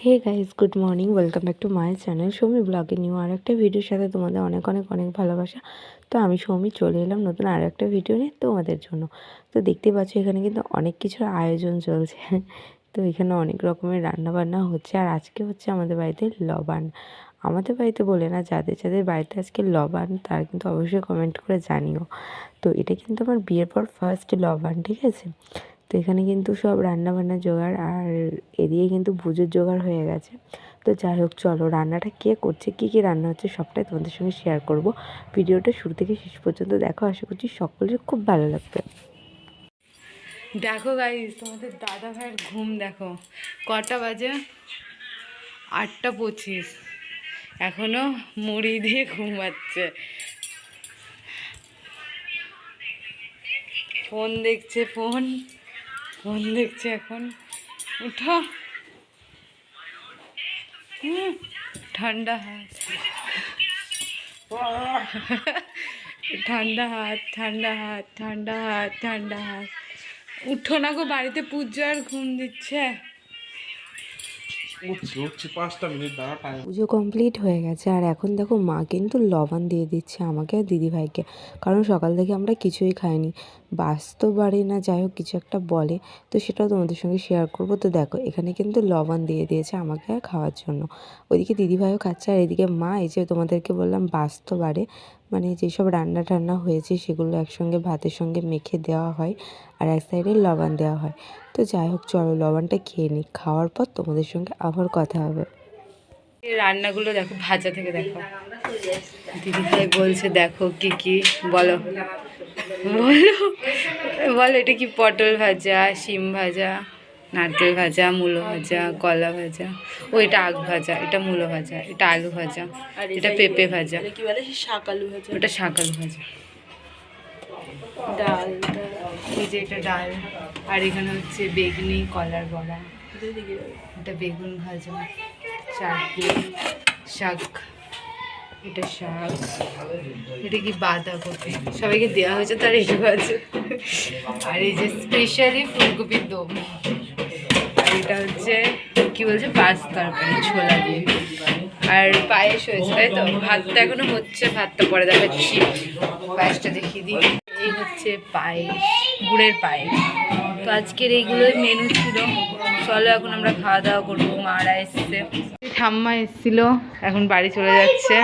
Hey guys good morning welcome back to my channel Soumi ব্লগে new আর একটা ভিডিওর সাথে তোমাদের অনেক অনেক অনেক ভালোবাসা। তো আমি সৌমি চলে এলাম নতুন আর একটা ভিডিও নিয়ে তোমাদের জন্য। তো দেখতে পাচ্ছ এখানে কিন্তু অনেক কিছুর আয়োজন চলছে। তো এখানে অনেক রকমের রান্না বান্না হচ্ছে আর আজকে হচ্ছে আমাদের বাড়িতে লবান। আমাদের বাড়িতে বলে না, যাদের যাদের বাড়িতে আজকে লবান, তারা কিন্তু অবশ্যই কমেন্ট করে জানিও। তো এটা কিন্তু আমার বিয়ের পর ফার্স্ট লবান, ঠিক আছে? তো এখানে কিন্তু সব রান্না বান্না জোগাড় আর এদিকে কিন্তু পুজোর জোগাড় হয়ে গেছে। তো যাই হোক, চলো রান্নাটা কে করছে, কী কী রান্না হচ্ছে সবটাই তোমাদের সঙ্গে শেয়ার করব। ভিডিওটা শুরু থেকে শেষ পর্যন্ত দেখো, আশা করছি সকলের খুব ভালো লাগবে। দেখো গাইজ তোমাদের দাদা ভাইয়ের ঘুম দেখো, কটা বাজে? আটটা পঁচিশ। এখনও মুড়ি দিয়ে ঘুমাচ্ছে। ফোন দেখছে, ফোন। ফোন দেখছে এখন। উঠো। ঠান্ডা হাত। ঠান্ডা হাত ঠান্ডা হাত ঠান্ডা হাত ঠান্ডা হাত। উঠো না গো, বাড়িতে পুজো আর ঘুম দিচ্ছে। উঠছি উঠছি পাঁচটা মিনিট দাঁড়া টাইম পুজো কমপ্লিট হয়ে গেছে। আর এখন দেখো মা কিন্তু লবণ দিয়ে দিচ্ছে আমাকে আর দিদিভাইকে। কারণ সকাল থেকে আমরা কিছুই খাইনি। বাস্তব বাড়ি না যাই হোক কিছু একটা বলে। তো সেটাও তোমাদের সঙ্গে শেয়ার করব। তো দেখো এখানে কিন্তু লবণ দিয়ে দিয়েছে আমাকে আর খাওয়ার জন্য। ওইদিকে দিদিভাইও খাচ্ছে আর এদিকে মা এই যে তোমাদেরকে বললাম বাস্তব বাড়ে। মানে যেসব রান্না টান্না হয়েছে সেগুলো একসঙ্গে ভাতের সঙ্গে মেখে দেওয়া হয় আর এক সাইডে লবণ দেওয়া হয়। তো যাই হোক, চলো লবণটা খেয়ে নিই। খাওয়ার পর তোমাদের সঙ্গে আবার কথা হবে। রান্নাগুলো দেখো, ভাজা থেকে দেখো। দিদি বলছে, দেখো কি কি। বলো। বলো। বলো, এটা কি পটল ভাজা, শিম ভাজা? নারকেল ভাজা মূলো ভাজা কলা ভাজা। ও এটা আগ ভাজা এটা মূলো ভাজা এটা আলু ভাজা এটা পেঁপে ভাজা। কি বলে? শাক আলু ভাজা। ওটা শাকাল ভাজা। ডাল। এই যে এটা ডাল। আর এখানে হচ্ছে বেগুনি কলার বড়া। এটা বেগুন ভাজা চাটনি শাক। এটা শাক। এটা কি বাঁধাকপি? সবাইকে দেওয়া হয়েছে তার এটা ভাজা। আর এই যে স্পেশালি ফুলকপির দম। এটা হচ্ছে কি বলছে পাঁচ তরকারি ছোলা দিয়ে। আর পায়েস হয়েছে তাই তো? ভাতটা এখনও হচ্ছে ভাতটা পরে দেখাচ্ছি। পায়েসটা দেখিয়ে দিই। এই হচ্ছে পায়েস গুড়ের পায়েস। তো আজকের এইগুলোই মেনু ছিল। চলো এখন আমরা খাওয়া দাওয়া করব মারা এসছে। ঠাম্মা এসছিল এখন বাড়ি চলে যাচ্ছে।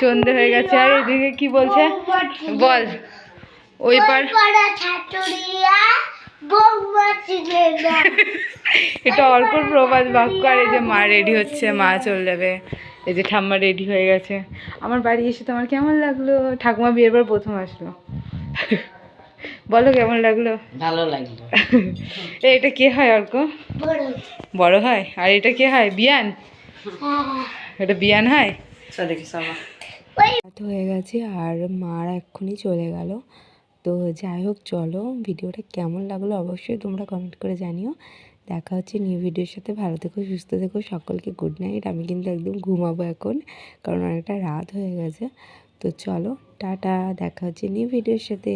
সন্ধে হয়ে গেছে আর এদিকে কি বলছে? বল। ওই পার এটা অর্কর প্রবাদ বাক্য আর এই যে মা রেডি হচ্ছে মা চলে যাবে। এই যে ঠাম্মা রেডি হয়ে গেছে। আমার বাড়ি এসে তোমার কেমন লাগল? ঠাকুমা বিয়ের পর প্রথম আসলো। বলো কেমন লাগল? ভালো লাগল। এটা কে হয় অর্ক? বড় হয়? আর এটা কে হয়? বিয়ান? এটা বিয়ান হয়? হয়ে গেছে আর মারা এক্ষুনি চলে গেল। তো যাই হোক চলো ভিডিওটা কেমন লাগল অবশ্যই তোমরা কমেন্ট করে জানিও। দেখা হচ্ছে নিউ ভিডিওর সাথে। ভালো থেকো, সুস্থ থেকো, সকলকে গুড নাইট আমি কিন্তু একদম ঘুমাবো এখন, কারণ অনেকটা রাত হয়ে গেছে। তো চলো, টাটা, দেখা হচ্ছে নিউ ভিডিওর সাথে।